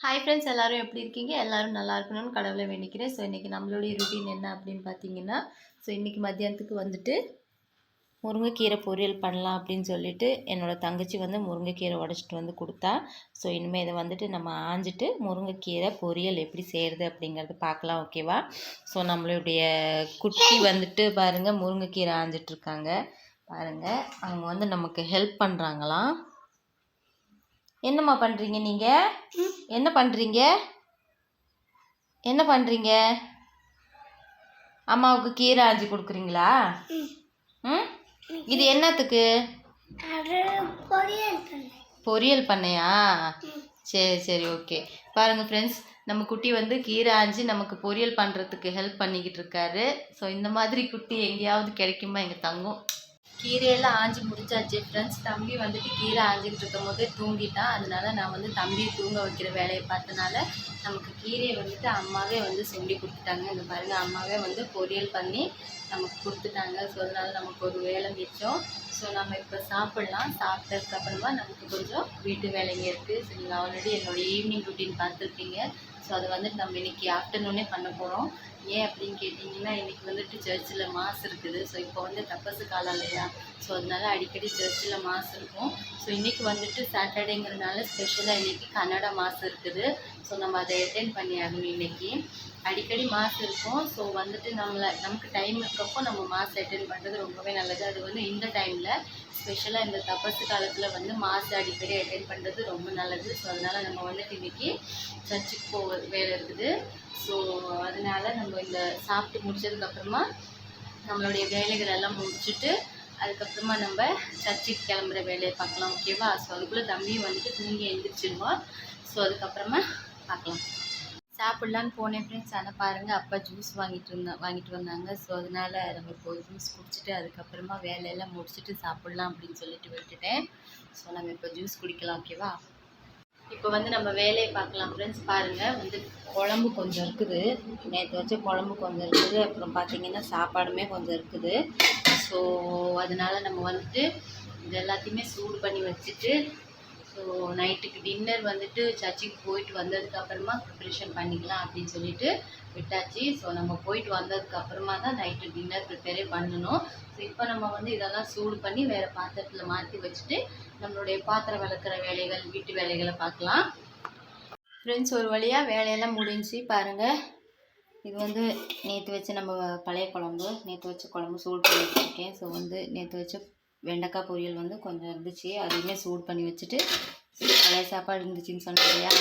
Hi friends எல்லாரும் எப்படி இருக்கீங்க? எல்லோரும் நல்லா இருக்கணும்னு கடவுளை வேண்டிக்கிறேன். ஸோ இன்றைக்கி நம்மளுடைய ருட்டீன் என்ன அப்படின்னு பார்த்தீங்கன்னா ஸோ இன்றைக்கி மத்தியானத்துக்கு வந்துட்டு முருங்கைக்கீரை பொரியல் பண்ணலாம் அப்படின்னு சொல்லிட்டு என்னோடய தங்கச்சி வந்து முருங்கைக்கீரை உடச்சிட்டு வந்து கொடுத்தா. ஸோ இனிமேல் இதை வந்துட்டு நம்ம ஆஞ்சிட்டு முருங்கைக்கீரை பொரியல் எப்படி செய்கிறது அப்படிங்கிறது பார்க்கலாம் ஓகேவா ஸோ நம்மளுடைய குட்டி வந்துட்டு பாருங்கள் முருங்கைக்கீரை ஆஞ்சிட்ருக்காங்க பாருங்கள் அவங்க வந்து நமக்கு ஹெல்ப் பண்ணுறாங்களாம் என்னம்மா பண்ணுறீங்க நீங்கள் என்ன பண்ணுறீங்க என்ன பண்ணுறீங்க அம்மாவுக்கு கீரை ஆஞ்சி கொடுக்குறீங்களா? ம். இது என்னத்துக்கு? பொரியல் பண்ணையா? சரி சரி ஓகே. பாருங்கள் ஃப்ரெண்ட்ஸ் நம்ம குட்டி வந்து கீரை ஆஞ்சி நமக்கு பொரியல் பண்ணுறதுக்கு ஹெல்ப் பண்ணிக்கிட்டு இருக்காரு. ஸோ இந்த மாதிரி குட்டி எங்கேயாவது கிடைக்குமா? எங்கள் தங்கம் கீரையெல்லாம் ஆஞ்சி முடிச்சாச்சு. ஃப்ரெண்ட்ஸ் தம்பி வந்துட்டு கீரை ஆஞ்சிக்கிட்டு இருக்கும் போதே தூங்கிட்டான் அதனால நான் வந்து தம்பியை தூங்க வைக்கிற வேலையை பார்த்தனால நமக்கு கீரையை வந்துட்டு அம்மாவே வந்து சொல்லி கொடுத்துட்டாங்க. இந்த பாருங்கள் அம்மாவே வந்து பொரியல் பண்ணி நமக்கு கொடுத்துட்டாங்க. ஸோ அதனால நமக்கு ஒரு வேலை மிச்சம். ஸோ நம்ம இப்போ சாப்பிட்லாம். சாப்பிட்டதுக்கு அப்புறமா நமக்கு கொஞ்சம் வீட்டு வேலைங்க இருக்குது ஸோ நீங்கள் ஆல்ரெடி என்னோட ஈவினிங் ருட்டீன் பார்த்துருப்பீங்க. ஸோ அது வந்துட்டு நம்ம இன்னைக்கு ஆஃப்டர்நூனே பண்ண போகிறோம் ஏன் அப்படின்னு கேட்டிங்கன்னா இன்றைக்கி வந்துட்டு சர்ச்சில் மாஸ் இருக்குது. ஸோ இப்போ வந்து தப்பசு காலம் இல்லையா? ஸோ அதனால அடிக்கடி சர்ச்சில் மாஸ் இருக்கும். ஸோ இன்றைக்கி வந்துட்டு சாட்டர்டேங்கிறதுனால ஸ்பெஷலாக இன்றைக்கி கன்னடா மாஸ் இருக்குது. ஸோ நம்ம அதை அட்டென்ட் பண்ணி ஆகணும் இன்றைக்கி அடிக்கடி மாஸ் இருக்கும். ஸோ வந்துட்டு நம்மளை நமக்கு டைம் இருக்கப்போ நம்ம மாஸ் அட்டென்ட் பண்ணுறது ரொம்பவே நல்லது. அது வந்து இந்த டைமில் ஸ்பெஷலாக இந்த தபசு காலத்தில் வந்து மாஸ் அடிக்கடி அட்டென்ட் பண்ணுறது ரொம்ப நல்லது. ஸோ அதனால் நம்ம வந்துட்டு இன்றைக்கி சர்ச்சுக்கு போக வேலை இருக்குது. ஸோ அதனால நம்ம இந்த சாப்பிட்டு முடிச்சதுக்கப்புறமா நம்மளுடைய வேலைகள் எல்லாம் முடிச்சுட்டு அதுக்கப்புறமா நம்ம சர்ச்சுக்கு கிளம்புற வேலையை பார்க்கலாம் ஓகேவா ஸோ அதுக்குள்ளே தம்பியும் வந்துட்டு தூங்கி எழுந்திரிச்சிடுவான் ஸோ அதுக்கப்புறமா பார்க்கலாம். சாப்பிட்லான்னு போனேன் ஃப்ரெண்ட்ஸ் ஆனால் பாருங்கள் அப்பா ஜூஸ் வாங்கிட்டு இருந்தா வாங்கிட்டு வந்தாங்க. ஸோ அதனால் நம்ம இப்போ ஜூஸ் குடிச்சிட்டு அதுக்கப்புறமா வேலையெல்லாம் முடிச்சுட்டு சாப்பிட்லாம் அப்படின்னு சொல்லிட்டு விட்டுட்டேன். ஸோ நம்ம இப்போ ஜூஸ் குடிக்கலாம் ஓகேவா இப்போ வந்து நம்ம வேலையை பார்க்கலாம் ஃப்ரெண்ட்ஸ் பாருங்கள் வந்து குழம்பு கொஞ்சம் இருக்குது. நேற்று வச்ச குழம்பு கொஞ்சம் இருக்குது. அப்புறம் பார்த்திங்கன்னா சாப்பாடுமே கொஞ்சம் இருக்குது. ஸோ அதனால் நம்ம வந்துட்டு இது எல்லாத்தையுமே சூடு பண்ணி வச்சுட்டு ஸோ நைட்டுக்கு டின்னர் வந்துட்டு சர்ச்சுக்கு போயிட்டு வந்ததுக்கப்புறமா ப்ரிப்ரேஷன் பண்ணிக்கலாம் அப்படின்னு சொல்லிட்டு விட்டாச்சு. ஸோ நம்ம போயிட்டு வந்ததுக்கப்புறமா தான் நைட்டு டின்னர் ப்ரிப்பேரே பண்ணணும். ஸோ இப்போ நம்ம வந்து இதெல்லாம் சூடு பண்ணி வேறு பாத்திரத்தில் மாற்றி வச்சுட்டு நம்மளுடைய பாத்திரம் விளக்குற வேலைகள் வீட்டு வேலைகளை பார்க்கலாம். ஃப்ரெண்ட்ஸ் ஒரு வழியாக வேலையெல்லாம் முடிஞ்சு பாருங்கள் இது வந்து நேற்று வச்ச நம்ம பழைய குழம்பு நேற்று வச்ச குழம்பு சூடு பண்ணி வச்சுருக்கேன். ஸோ வந்து நேற்று வச்ச வெண்டைக்காய் பொரியல் வந்து கொஞ்சம் இருந்துச்சு அதையுமே சூடு பண்ணி வச்சுட்டு பழைய சாப்பாடு இருந்துச்சுன்னு சொன்னேன் இல்லையா?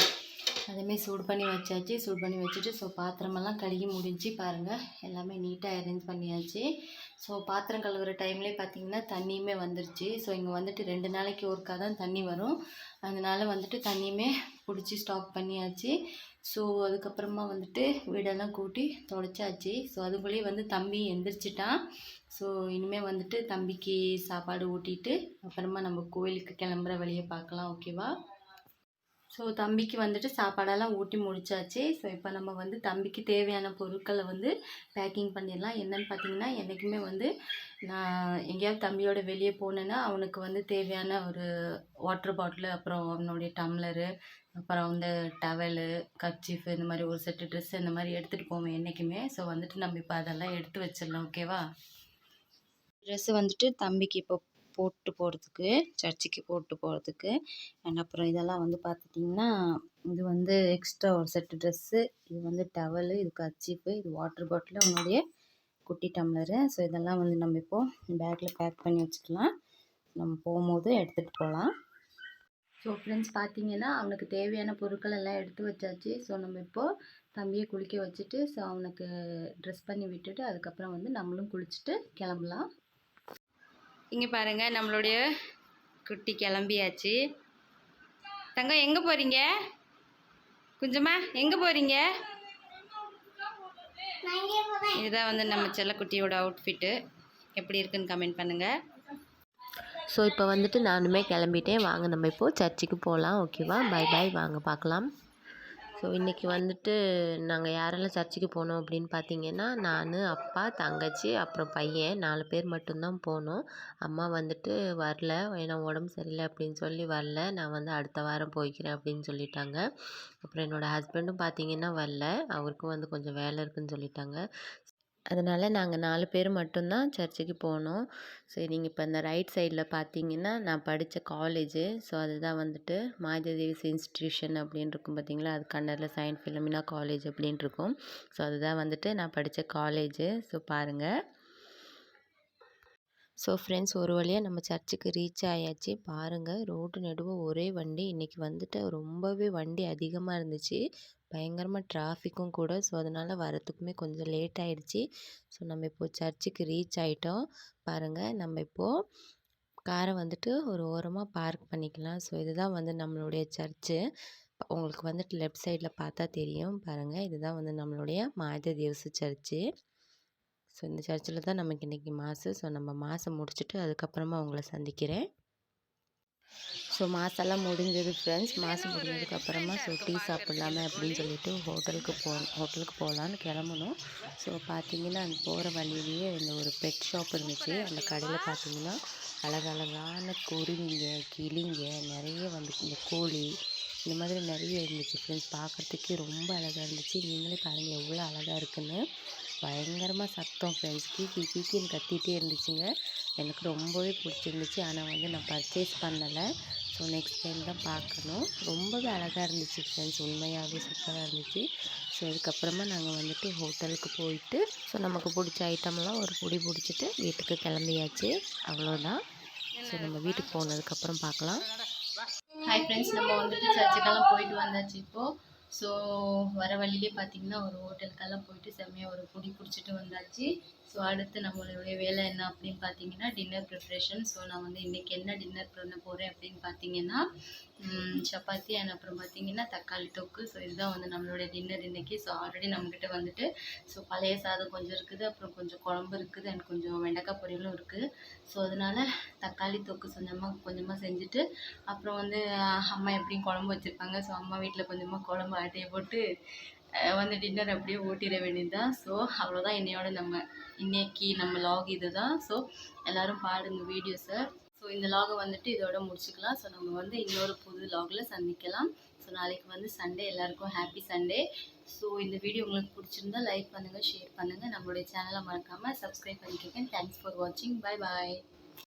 அதுமாரி சூடு பண்ணி வச்சாச்சு. சூடு பண்ணி வச்சுட்டு ஸோ பாத்திரமெல்லாம் கழுகி முடிஞ்சு பாருங்கள் எல்லாமே நீட்டாக அரேஞ்ச் பண்ணியாச்சு. ஸோ பாத்திரம் கழுவுற டைம்லேயே பார்த்தீங்கன்னா தண்ணியுமே வந்துருச்சு. ஸோ இங்கே வந்துட்டு ரெண்டு நாளைக்கு ஒருக்கா தான் தண்ணி வரும். அதனால் வந்துட்டு தண்ணியுமே பிடிச்சி ஸ்டாக் பண்ணியாச்சு. ஸோ அதுக்கப்புறமா வந்துட்டு வீடெல்லாம் கூட்டி தொடச்சாச்சு ஸோ அதுக்குள்ளேயே வந்து தம்பி எந்திரிச்சிட்டான். ஸோ இனிமேல் வந்துட்டு தம்பிக்கு சாப்பாடு ஊட்டிட்டு அப்புறமா நம்ம கோயிலுக்கு கிளம்புற வழியை பார்க்கலாம் ஓகேவா ஸோ தம்பிக்கு வந்துட்டு சாப்பாடெல்லாம் ஊட்டி முடிச்சாச்சு. ஸோ இப்போ நம்ம வந்து தம்பிக்கு தேவையான பொருட்களை வந்து பேக்கிங் பண்ணிடலாம். என்னன்னு பார்த்தீங்கன்னா என்றைக்குமே வந்து நான் எங்கேயாவது தம்பியோட வெளியே போனேன்னா அவனுக்கு வந்து தேவையான ஒரு வாட்டர் பாட்டிலு அப்புறம் அவனுடைய டம்ளரு அப்புறம் வந்து டவலு கர்ச்சீஃபு இந்த மாதிரி ஒரு செட்டு ட்ரெஸ் இந்த மாதிரி எடுத்துகிட்டு போவேன் என்றைக்குமே ஸோ வந்துட்டு நம்ம இப்போ அதெல்லாம் எடுத்து வச்சிடலாம் ஓகேவா ட்ரெஸ்ஸு வந்துட்டு தம்பிக்கு இப்போ போட்டு போகிறதுக்கு சர்ச்சுக்கு போட்டு போகிறதுக்கு அண்ட் அப்புறம் இதெல்லாம் வந்து பார்த்துட்டிங்கன்னா இது வந்து எக்ஸ்ட்ரா ஒரு செட்டு ட்ரெஸ்ஸு இது வந்து டவலு இது கர்ச்சீஃபு இது வாட்டர் பாட்டிலு உங்களுடைய குட்டி டம்ளரு ஸோ இதெல்லாம் வந்து நம்ம இப்போது பேக்கில் பேக் பண்ணி வச்சுக்கலாம். நம்ம போகும்போது எடுத்துகிட்டு போகலாம். ஸோ ஃப்ரெண்ட்ஸ் பார்த்தீங்கன்னா அவனுக்கு தேவையான பொருட்கள் எல்லாம் எடுத்து வச்சாச்சு. ஸோ நம்ம இப்போது தம்பியை குளிக்க வச்சுட்டு ஸோ அவனுக்கு ட்ரெஸ் பண்ணி விட்டுட்டு அதுக்கப்புறம் வந்து நம்மளும் குளிச்சுட்டு கிளம்பலாம். இங்கே பாருங்கள் நம்மளுடைய குட்டி கிளம்பியாச்சு. தங்கம் எங்கே போகிறீங்க குஞ்சமா எங்கே போகிறீங்க இதுதான் வந்து நம்ம செல்லக்குட்டியோட அவுட்ஃபிட்டு எப்படி இருக்குன்னு கமெண்ட் பண்ணுங்கள் ஸோ இப்போ வந்துட்டு நானுமே கிளம்பிட்டேன். வாங்க நம்ம இப்போது சர்ச்சுக்கு போகலாம் ஓகேவா பை பாய் வாங்க பார்க்கலாம். ஸோ இன்றைக்கி வந்துட்டு நாங்கள் யாரெல்லாம் சர்ச்சுக்கு போனோம் அப்படின்னு பார்த்தீங்கன்னா நான் அப்பா தங்கச்சி அப்புறம் பையன் நாலு பேர் மட்டும்தான் போனோம். அம்மா வந்துட்டு வரல. ஏன்னா உடம்பு சரியில்லை அப்படின்னு சொல்லி வரல. நான் வந்து அடுத்த வாரம் போய்க்கிறேன் அப்படின்னு சொல்லிட்டாங்க. அப்புறம் என்னோடய ஹஸ்பண்டும் பார்த்தீங்கன்னா வரல. அவருக்கும் வந்து கொஞ்சம் வேலை இருக்குதுன்னு சொல்லிட்டாங்க. அதனால் நாங்கள் நாலு பேர் மட்டும்தான் சர்ச்சுக்கு போனோம். சரி நீங்கள் இப்போ இந்த ரைட் சைடில் பார்த்தீங்கன்னா நான் படித்த காலேஜு ஸோ அதுதான் வந்துட்டு மாதேவிஸ் இன்ஸ்டிடியூஷன் அப்படின்னு இருக்கும் பார்த்தீங்களா அது கன்னடில் சயின்ஸ் ஃபிலமினா காலேஜ் அப்படின்ட்டு இருக்கும். ஸோ அதுதான் வந்துட்டு நான் படித்த காலேஜு ஸோ பாருங்கள் ஸோ ஃப்ரெண்ட்ஸ் ஒரு வழியாக நம்ம சர்ச்சுக்கு ரீச் ஆயாச்சு. பாருங்கள் ரோடு நடுவே ஒரே வண்டி. இன்றைக்கி வந்துட்டு ரொம்பவே வண்டி அதிகமாக இருந்துச்சு. பயங்கரமாக டிராஃபிக்கும் கூட. ஸோ அதனால் வரத்துக்குமே கொஞ்சம் லேட் ஆகிடுச்சி ஸோ நம்ம இப்போது சர்ச்சுக்கு ரீச் ஆகிட்டோம் பாருங்கள் நம்ம இப்போது காரை வந்துட்டு ஒரு ஓரமாக பார்க் பண்ணிக்கலாம். ஸோ இதுதான் வந்து நம்மளுடைய சர்ச்சு. உங்களுக்கு வந்துட்டு லெஃப்ட் சைடில் பார்த்தா தெரியும். பாருங்கள் இதுதான் வந்து நம்மளுடைய மாத தேவசு சர்ச்சு. ஸோ இந்த சர்ச்சில் தான் நமக்கு இன்றைக்கி மாசு. ஸோ நம்ம மாதம் முடிச்சுட்டு அதுக்கப்புறமா உங்களை சந்திக்கிறேன். ஸோ மாசெல்லாம் முடிஞ்சது ஃப்ரெண்ட்ஸ் மாதம் முடிஞ்சதுக்கப்புறமா ஸோ டீ சாப்பிட்லாமே அப்படின்னு சொல்லிட்டு ஹோட்டலுக்கு போ ஹோட்டலுக்கு போகலான்னு கிளம்பணும் ஸோ பார்த்தீங்கன்னா அந்த போகிற வழியிலேயே இந்த ஒரு பெட் ஷாப் இருந்துச்சு. அந்த கடையில் பார்த்தீங்கன்னா அழகழகான குருவிங்க கிளிங்க நிறைய வந்து இந்த கோழி இந்த மாதிரி நிறைய இருந்துச்சு ஃப்ரெண்ட்ஸ் பார்க்குறதுக்கே ரொம்ப அழகாக இருந்துச்சு. நீங்களே பாருங்கள் எவ்வளோ அழகாக இருக்குன்னு. பயங்கரமாக சத்தம். ஃப்ரெண்ட்ஸ் கீக்கி கீக்கின்னு கத்திகிட்டே இருந்துச்சுங்க. எனக்கு ரொம்பவே பிடிச்சிருந்துச்சு. ஆனால் வந்து நான் பர்ச்சேஸ் பண்ணலை. ஸோ நெக்ஸ்ட் டைம் தான் பார்க்கணும். ரொம்பவே அழகாக இருந்துச்சு ஃப்ரெண்ட்ஸ் உண்மையாகவே சூப்பராக இருந்துச்சு. ஸோ அதுக்கப்புறமா நாங்கள் வந்துட்டு ஹோட்டலுக்கு போயிட்டு ஸோ நமக்கு பிடிச்ச ஐட்டம்லாம் ஒரு பொடி பிடிச்சிட்டு வீட்டுக்கு கிளம்பியாச்சு. அவ்வளோதான் ஸோ நம்ம வீட்டுக்கு போனதுக்கப்புறம் பார்க்கலாம். ஹாய் ஃப்ரெண்ட்ஸ் நம்ம வந்துட்டு சர்ச்சுக்கெல்லாம் போயிட்டு வந்தாச்சு இப்போது ஸோ வர வழியிலே பார்த்தீங்கன்னா ஒரு ஹோட்டலுக்கெல்லாம் போயிட்டு செம்மையாக ஒரு பொடி பிடிச்சிட்டு வந்தாச்சு. ஸோ அடுத்து நம்மளுடைய வேலை என்ன அப்படின்னு பார்த்தீங்கன்னா டின்னர் ப்ரிப்ரேஷன் ஸோ நான் வந்து இன்றைக்கி என்ன டின்னர் பண்ண போகிறேன் அப்படின்னு பார்த்தீங்கன்னா சப்பாத்தி அண்ட் அப்புறம் பார்த்தீங்கன்னா தக்காளி தொக்கு. ஸோ இதுதான் வந்து நம்மளுடைய டின்னர் இன்றைக்கி ஸோ ஆல்ரெடி நம்மக்கிட்ட வந்துட்டு ஸோ பழைய சாதம் கொஞ்சம் இருக்குது. அப்புறம் கொஞ்சம் குழம்பு இருக்குது அண்ட் கொஞ்சம் வெண்டைக்காய் பொரியலும் இருக்குது. ஸோ அதனால் தக்காளி தொக்கு கொஞ்சமாக கொஞ்சமாக செஞ்சுட்டு அப்புறம் வந்து அம்மா எப்படியும் குழம்பு வச்சுருப்பாங்க. ஸோ அம்மா வீட்டில் கொஞ்சமாக குழம்பு ஆட்டையை போட்டு வந்து டின்னர் அப்படியே ஓட்டிட வேண்டியதுதான். ஸோ அவ்வளோதான் இன்னையோட நம்ம இன்னைக்கு நம்ம லாக் இது தான் ஸோ எல்லோரும் பாருங்க வீடியோஸை ஸோ இந்த லாகை வந்துட்டு இதோட முடிச்சுக்கலாம். ஸோ நம்ம வந்து இன்னொரு புது லாகில் சந்திக்கலாம். ஸோ நாளைக்கு வந்து சண்டே. எல்லாருக்கும் ஹாப்பி சண்டே. ஸோ இந்த வீடியோ உங்களுக்கு பிடிச்சிருந்தா லைக் பண்ணுங்கள் ஷேர் பண்ணுங்கள் நம்மளுடைய சேனலை மறக்காமல் சப்ஸ்கிரைப் பண்ணிக்கோங்க. தேங்க்ஸ் ஃபார் வாட்சிங் பை பாய்